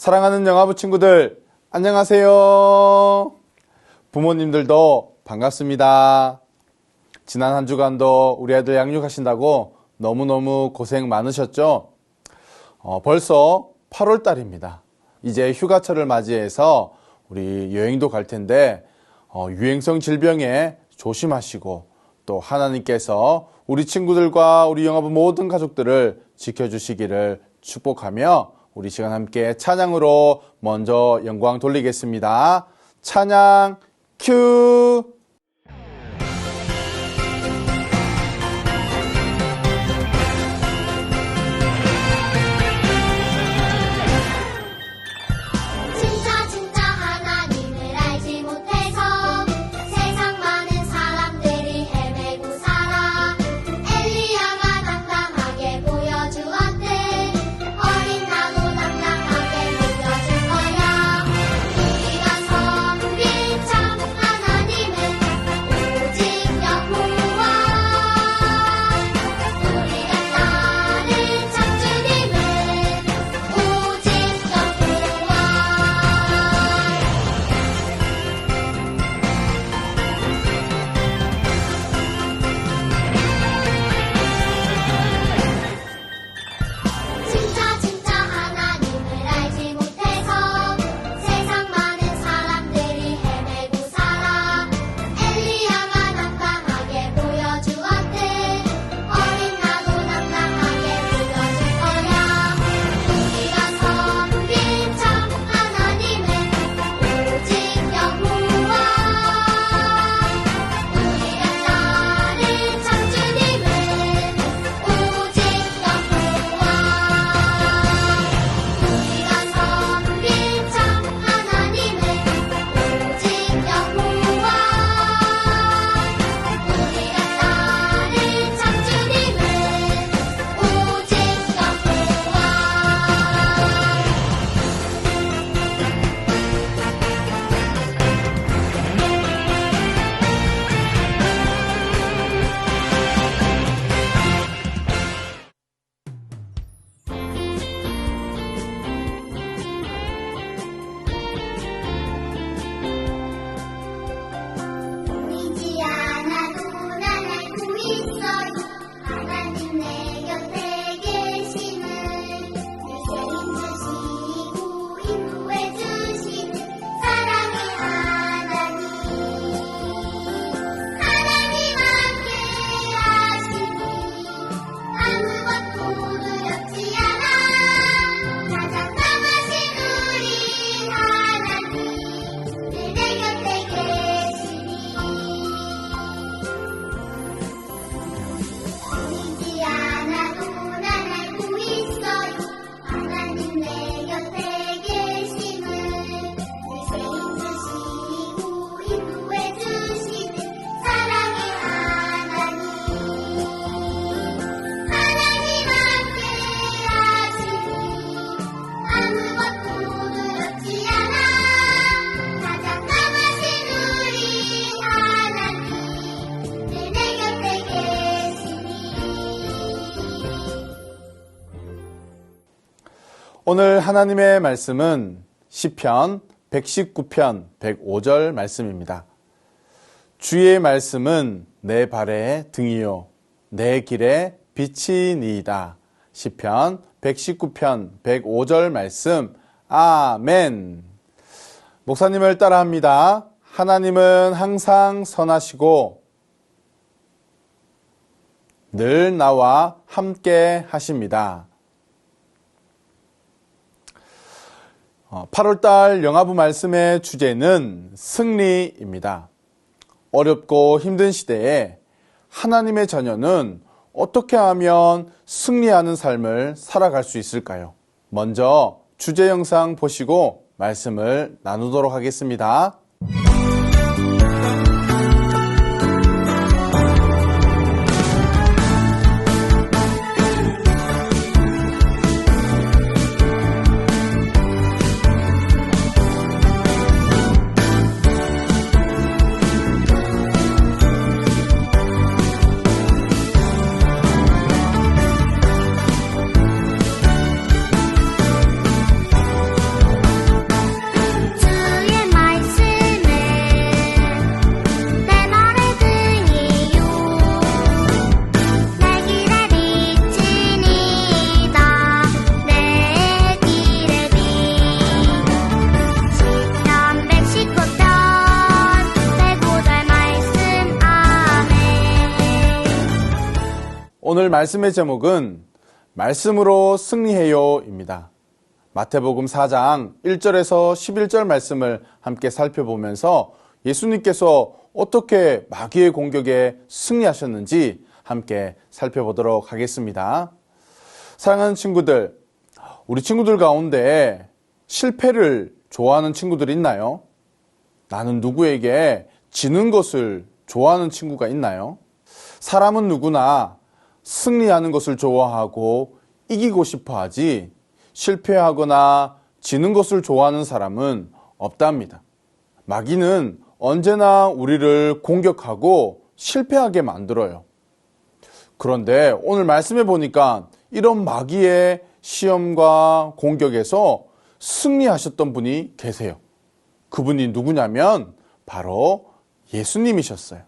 사랑하는 영화부 친구들, 안녕하세요. 부모님들도 반갑습니다. 지난 한 주간도 우리 아들 양육하신다고 너무너무 고생 많으셨죠? 어, 벌써 8월 달입니다. 이제 휴가철을 맞이해서 우리 여행도 갈 텐데, 어, 유행성 질병에 조심하시고, 또 하나님께서 우리 친구들과 우리 영화부 모든 가족들을 지켜주시기를 축복하며, 우리 시간 함께 찬양으로 먼저 영광 돌리겠습니다. 찬양 큐! 오늘 하나님의 말씀은 시편 119편 105절 말씀입니다. 주의 말씀은 내 발의 등이요 내 길의 빛이니이다. 시편 119편 105절 말씀 아멘. 목사님을 따라합니다. 하나님은 항상 선하시고 늘 나와 함께 하십니다. 8월달 영화부 말씀의 주제는 승리입니다. 어렵고 힘든 시대에 하나님의 자녀는 어떻게 하면 승리하는 삶을 살아갈 수 있을까요? 먼저 주제 영상 보시고 말씀을 나누도록 하겠습니다. 오늘 말씀의 제목은 말씀으로 승리해요입니다. 마태복음 4장 1절에서 11절 말씀을 함께 살펴보면서 예수님께서 어떻게 마귀의 공격에 승리하셨는지 함께 살펴보도록 하겠습니다. 사랑하는 친구들, 우리 친구들 가운데 실패를 좋아하는 친구들 있나요? 나는 누구에게 지는 것을 좋아하는 친구가 있나요? 사람은 누구나 승리하는 것을 좋아하고 이기고 싶어 하지 실패하거나 지는 것을 좋아하는 사람은 없답니다. 마귀는 언제나 우리를 공격하고 실패하게 만들어요. 그런데 오늘 말씀해 보니까 이런 마귀의 시험과 공격에서 승리하셨던 분이 계세요. 그분이 누구냐면 바로 예수님이셨어요.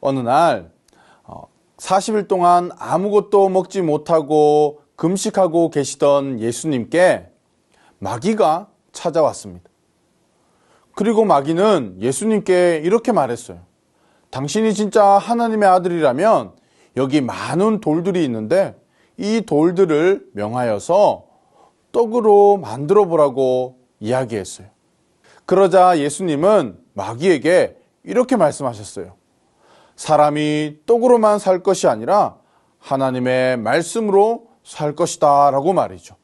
어느 날 40일 동안 아무것도 먹지 못하고 금식하고 계시던 예수님께 마귀가 찾아왔습니다. 그리고 마귀는 예수님께 이렇게 말했어요. 당신이 진짜 하나님의 아들이라면 여기 많은 돌들이 있는데 이 돌들을 명하여서 떡으로 만들어 보라고 이야기했어요. 그러자 예수님은 마귀에게 이렇게 말씀하셨어요. 사람이 떡으로만 살 것이 아니라 하나님의 말씀으로 살 것이다 라고 말이죠.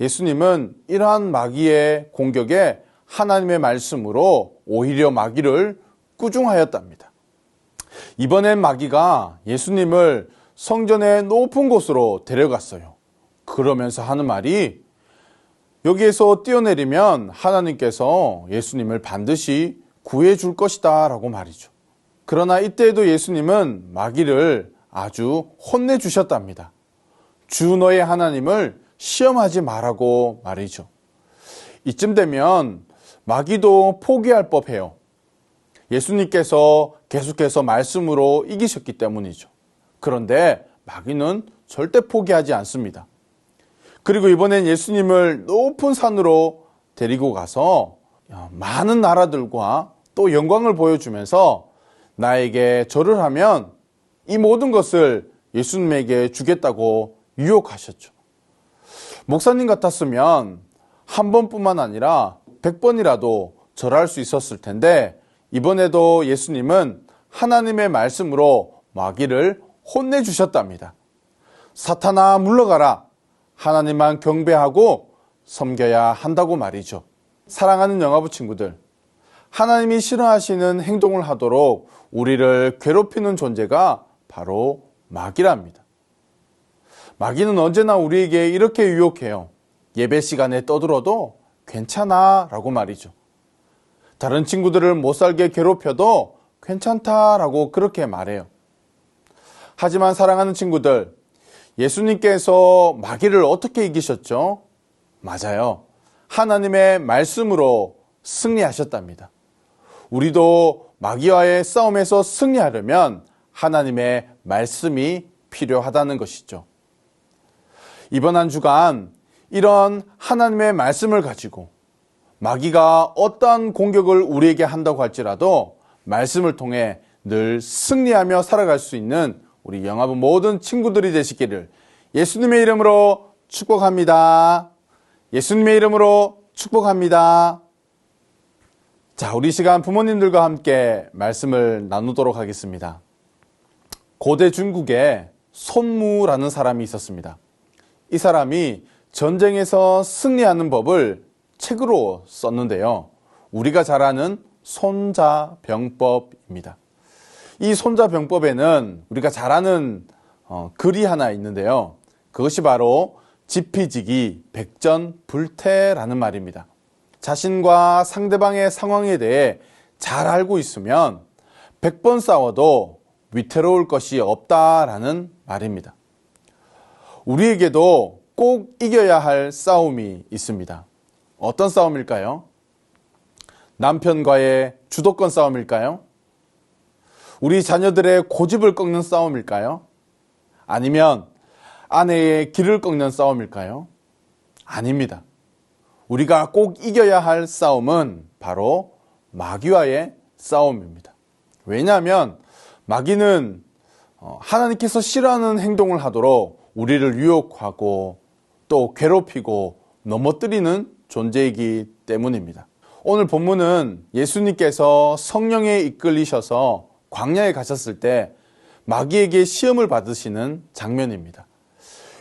예수님은 이러한 마귀의 공격에 하나님의 말씀으로 오히려 마귀를 꾸중하였답니다. 이번엔 마귀가 예수님을 성전의 높은 곳으로 데려갔어요. 그러면서 하는 말이 여기에서 뛰어내리면 하나님께서 예수님을 반드시 구해 줄 것이다 라고 말이죠. 그러나 이때에도 예수님은 마귀를 아주 혼내주셨답니다. 주 너의 하나님을 시험하지 말라고 말이죠. 이쯤 되면 마귀도 포기할 법해요. 예수님께서 계속해서 말씀으로 이기셨기 때문이죠. 그런데 마귀는 절대 포기하지 않습니다. 그리고 이번엔 예수님을 높은 산으로 데리고 가서 많은 나라들과 또 영광을 보여주면서 나에게 절을 하면 이 모든 것을 예수님에게 주겠다고 유혹하셨죠. 목사님 같았으면 한 번뿐만 아니라 백 번이라도 절할 수 있었을 텐데 이번에도 예수님은 하나님의 말씀으로 마귀를 혼내주셨답니다. 사탄아 물러가라. 하나님만 경배하고 섬겨야 한다고 말이죠. 사랑하는 영화부 친구들. 하나님이 싫어하시는 행동을 하도록 우리를 괴롭히는 존재가 바로 마귀랍니다. 마귀는 언제나 우리에게 이렇게 유혹해요. 예배 시간에 떠들어도 괜찮아 라고 말이죠. 다른 친구들을 못 살게 괴롭혀도 괜찮다 라고 그렇게 말해요. 하지만 사랑하는 친구들, 예수님께서 마귀를 어떻게 이기셨죠? 맞아요. 하나님의 말씀으로 승리하셨답니다. 우리도 마귀와의 싸움에서 승리하려면 하나님의 말씀이 필요하다는 것이죠. 이번 한 주간 이런 하나님의 말씀을 가지고 마귀가 어떠한 공격을 우리에게 한다고 할지라도 말씀을 통해 늘 승리하며 살아갈 수 있는 우리 영화부 모든 친구들이 되시기를 예수님의 이름으로 축복합니다. 예수님의 이름으로 축복합니다. 자, 우리 시간 부모님들과 함께 말씀을 나누도록 하겠습니다. 고대 중국에 손무라는 사람이 있었습니다. 이 사람이 전쟁에서 승리하는 법을 책으로 썼는데요. 우리가 잘 아는 손자병법입니다. 이 손자병법에는 우리가 잘 아는 어, 글이 하나 있는데요. 그것이 바로 지피지기 백전불태라는 말입니다. 자신과 상대방의 상황에 대해 잘 알고 있으면 100번 싸워도 위태로울 것이 없다라는 말입니다. 우리에게도 꼭 이겨야 할 싸움이 있습니다. 어떤 싸움일까요? 남편과의 주도권 싸움일까요? 우리 자녀들의 고집을 꺾는 싸움일까요? 아니면 아내의 길을 꺾는 싸움일까요? 아닙니다. 우리가 꼭 이겨야 할 싸움은 바로 마귀와의 싸움입니다. 왜냐하면 마귀는 어, 하나님께서 싫어하는 행동을 하도록 우리를 유혹하고 또 괴롭히고 넘어뜨리는 존재이기 때문입니다. 오늘 본문은 예수님께서 성령에 이끌리셔서 광야에 가셨을 때 마귀에게 시험을 받으시는 장면입니다.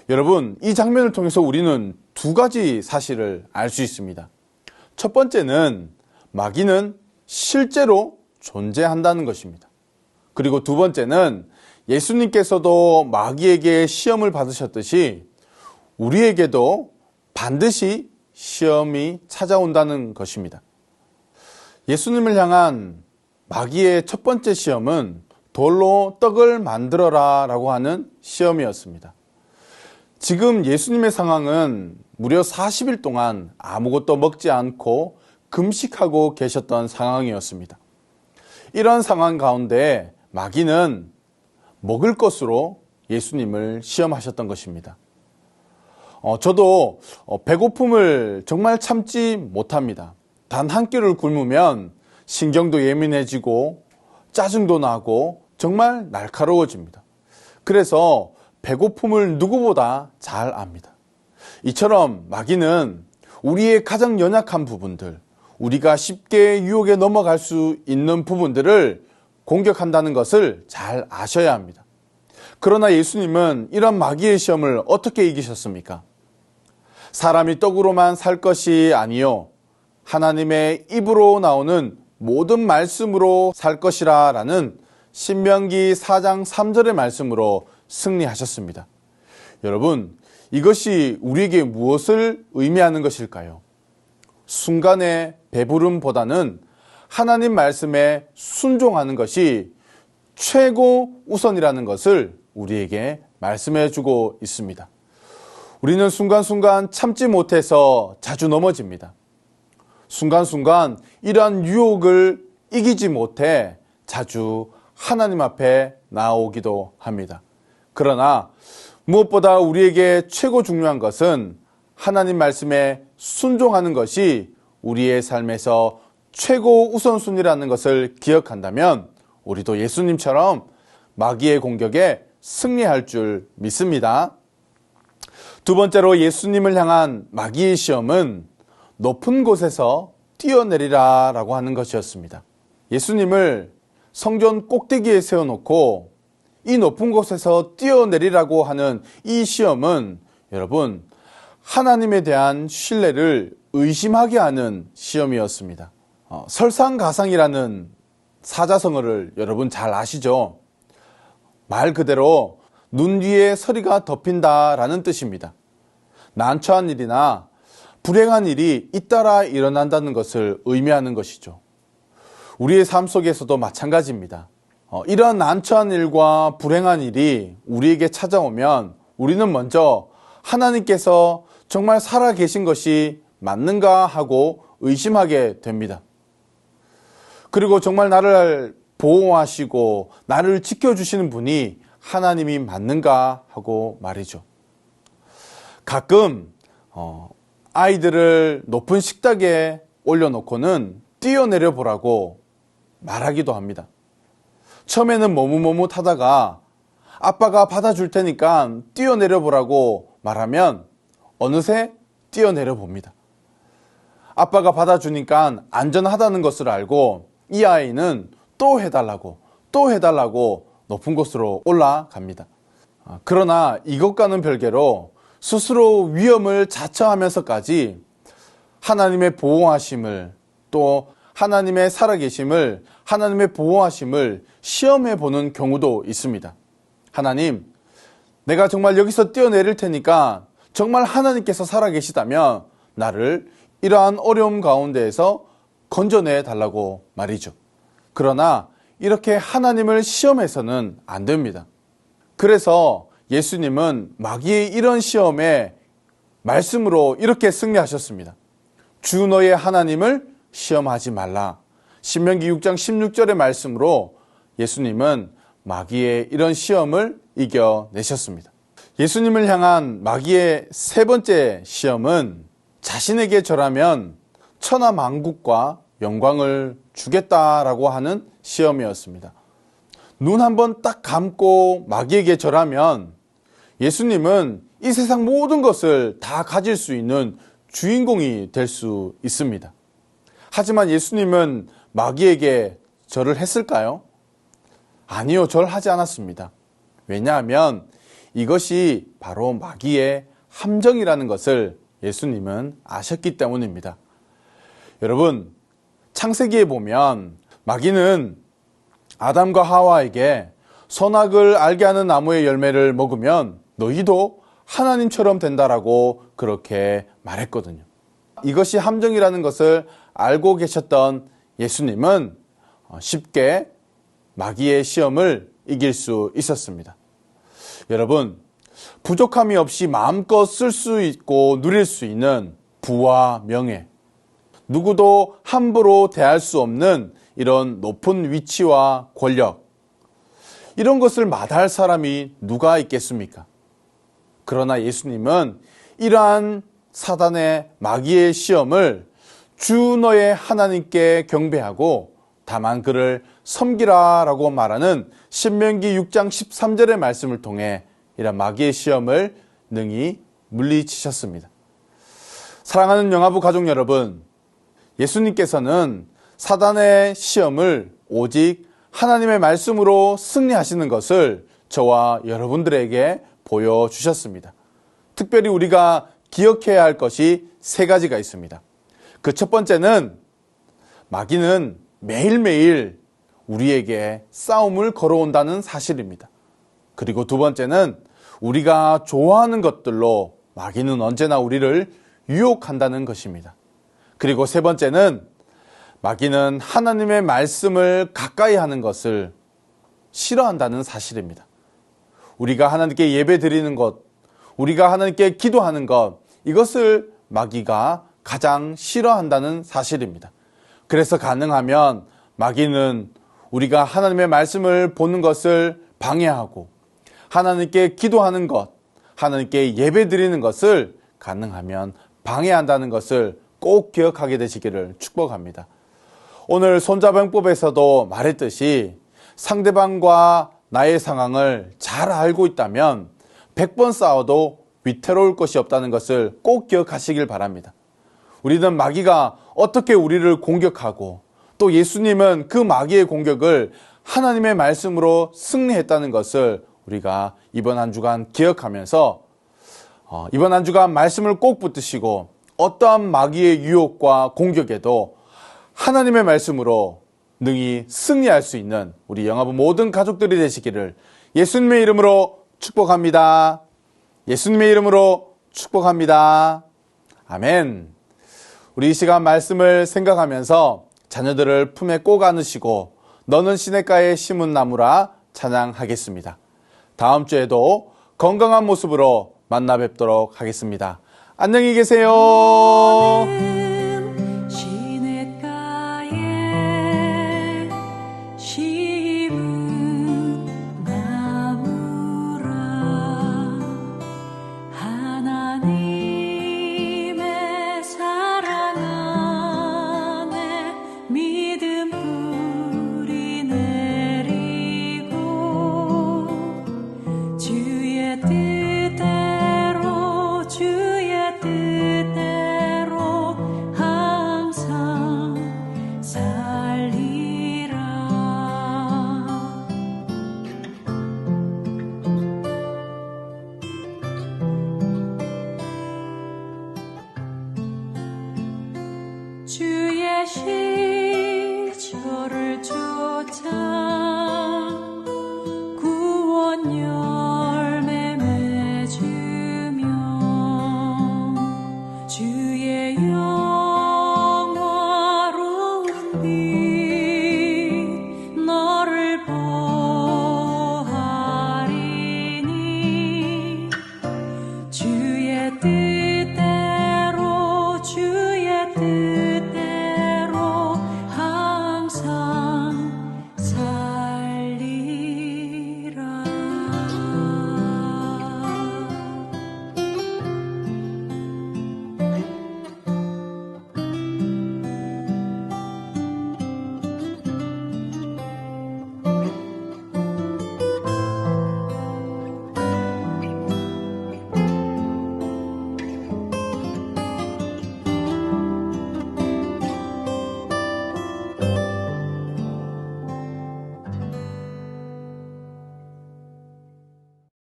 여러분, 이 장면을 통해서 우리는 두 가지 사실을 알 수 있습니다. 첫 번째는 마귀는 실제로 존재한다는 것입니다. 그리고 두 번째는 예수님께서도 마귀에게 시험을 받으셨듯이 우리에게도 반드시 시험이 찾아온다는 것입니다. 예수님을 향한 마귀의 첫 번째 시험은 돌로 떡을 만들어라 라고 하는 시험이었습니다. 지금 예수님의 상황은 무려 40일 동안 아무것도 먹지 않고 금식하고 계셨던 상황이었습니다. 이런 상황 가운데 마귀는 먹을 것으로 예수님을 시험하셨던 것입니다. 어, 저도 어, 배고픔을 정말 참지 못합니다. 단 한 끼를 굶으면 신경도 예민해지고 짜증도 나고 정말 날카로워집니다. 그래서 배고픔을 누구보다 잘 압니다. 이처럼 마귀는 우리의 가장 연약한 부분들, 우리가 쉽게 유혹에 넘어갈 수 있는 부분들을 공격한다는 것을 잘 아셔야 합니다. 그러나 예수님은 이런 마귀의 시험을 어떻게 이기셨습니까? 사람이 떡으로만 살 것이 아니요 하나님의 입으로 나오는 모든 말씀으로 살 것이라 라는 신명기 4장 3절의 말씀으로 승리하셨습니다. 여러분, 이것이 우리에게 무엇을 의미하는 것일까요? 순간의 배부름보다는 하나님 말씀에 순종하는 것이 최고 우선이라는 것을 우리에게 말씀해 주고 있습니다. 우리는 순간순간 참지 못해서 자주 넘어집니다. 순간순간 이러한 유혹을 이기지 못해 자주 하나님 앞에 나오기도 합니다. 그러나 무엇보다 우리에게 최고 중요한 것은 하나님 말씀에 순종하는 것이 우리의 삶에서 최고 우선순위라는 것을 기억한다면 우리도 예수님처럼 마귀의 공격에 승리할 줄 믿습니다. 두 번째로 예수님을 향한 마귀의 시험은 높은 곳에서 뛰어내리라 라고 하는 것이었습니다. 예수님을 성전 꼭대기에 세워놓고 이 높은 곳에서 뛰어내리라고 하는 이 시험은 여러분, 하나님에 대한 신뢰를 의심하게 하는 시험이었습니다. 어, 설상가상이라는 사자성어를 여러분 잘 아시죠? 말 그대로 눈 뒤에 서리가 덮인다라는 뜻입니다. 난처한 일이나 불행한 일이 잇따라 일어난다는 것을 의미하는 것이죠. 우리의 삶 속에서도 마찬가지입니다. 어, 이런 난처한 일과 불행한 일이 우리에게 찾아오면 우리는 먼저 하나님께서 정말 살아 계신 것이 맞는가 하고 의심하게 됩니다. 그리고 정말 나를 보호하시고 나를 지켜주시는 분이 하나님이 맞는가 하고 말이죠. 가끔 어, 아이들을 높은 식탁에 올려놓고는 뛰어내려 보라고 말하기도 합니다. 처음에는 머뭇머뭇하다가 아빠가 받아줄 테니까 뛰어내려 보라고 말하면 어느새 뛰어내려 봅니다. 아빠가 받아주니까 안전하다는 것을 알고 이 아이는 또 해달라고 또 해달라고 높은 곳으로 올라갑니다. 아, 그러나 이것과는 별개로 스스로 위험을 자처하면서까지 하나님의 보호하심을 또 하나님의 살아계심을 하나님의 보호하심을 시험해 보는 경우도 있습니다. 하나님, 내가 정말 여기서 뛰어내릴 테니까 정말 하나님께서 살아계시다면 나를 이러한 어려움 가운데에서 건져내 달라고 말이죠. 그러나 이렇게 하나님을 시험해서는 안 됩니다. 그래서 예수님은 마귀의 이런 시험에 말씀으로 이렇게 승리하셨습니다. 주 너의 하나님을 시험하지 말라. 신명기 6장 16절의 말씀으로 예수님은 마귀의 이런 시험을 이겨내셨습니다. 예수님을 향한 마귀의 세 번째 시험은 자신에게 절하면 천하 만국과 영광을 주겠다라고 하는 시험이었습니다. 눈 한 번 딱 감고 마귀에게 절하면 예수님은 이 세상 모든 것을 다 가질 수 있는 주인공이 될 수 있습니다. 하지만 예수님은 마귀에게 절을 했을까요? 아니요, 절하지 않았습니다. 왜냐하면 이것이 바로 마귀의 함정이라는 것을 예수님은 아셨기 때문입니다. 여러분, 창세기에 보면 마귀는 아담과 하와에게 선악을 알게 하는 나무의 열매를 먹으면 너희도 하나님처럼 된다라고 그렇게 말했거든요. 이것이 함정이라는 것을 알고 계셨던 예수님은 쉽게 마귀의 시험을 이길 수 있었습니다. 여러분, 부족함이 없이 마음껏 쓸 수 있고 누릴 수 있는 부와 명예, 누구도 함부로 대할 수 없는 이런 높은 위치와 권력, 이런 것을 마다할 사람이 누가 있겠습니까? 그러나 예수님은 이러한 사단의 마귀의 시험을 주 너의 하나님께 경배하고 다만 그를 섬기라 라고 말하는 신명기 6장 13절의 말씀을 통해 이런 마귀의 시험을 능히 물리치셨습니다. 사랑하는 영화부 가족 여러분, 예수님께서는 사단의 시험을 오직 하나님의 말씀으로 승리하시는 것을 저와 여러분들에게 보여주셨습니다. 특별히 우리가 기억해야 할 것이 세 가지가 있습니다. 그 첫 번째는 마귀는 매일매일 우리에게 싸움을 걸어온다는 사실입니다. 그리고 두 번째는 우리가 좋아하는 것들로 마귀는 언제나 우리를 유혹한다는 것입니다. 그리고 세 번째는 마귀는 하나님의 말씀을 가까이 하는 것을 싫어한다는 사실입니다. 우리가 하나님께 예배 드리는 것, 우리가 하나님께 기도하는 것, 이것을 마귀가 가장 싫어한다는 사실입니다. 그래서 가능하면 마귀는 우리가 하나님의 말씀을 보는 것을 방해하고 하나님께 기도하는 것, 하나님께 예배 드리는 것을 가능하면 방해한다는 것을 꼭 기억하게 되시기를 축복합니다. 오늘 손자병법에서도 말했듯이 상대방과 나의 상황을 잘 알고 있다면 100번 싸워도 위태로울 것이 없다는 것을 꼭 기억하시길 바랍니다. 우리는 마귀가 어떻게 우리를 공격하고 또 예수님은 그 마귀의 공격을 하나님의 말씀으로 승리했다는 것을 우리가 이번 한 주간 기억하면서 어, 이번 한 주간 말씀을 꼭 붙드시고 어떠한 마귀의 유혹과 공격에도 하나님의 말씀으로 능히 승리할 수 있는 우리 영화부 모든 가족들이 되시기를 예수님의 이름으로 축복합니다. 예수님의 이름으로 축복합니다. 아멘. 우리 이 시간 말씀을 생각하면서 자녀들을 품에 꼭 안으시고 너는 시냇가에 심은 나무라 찬양하겠습니다. 다음 주에도 건강한 모습으로 만나 뵙도록 하겠습니다. 안녕히 계세요.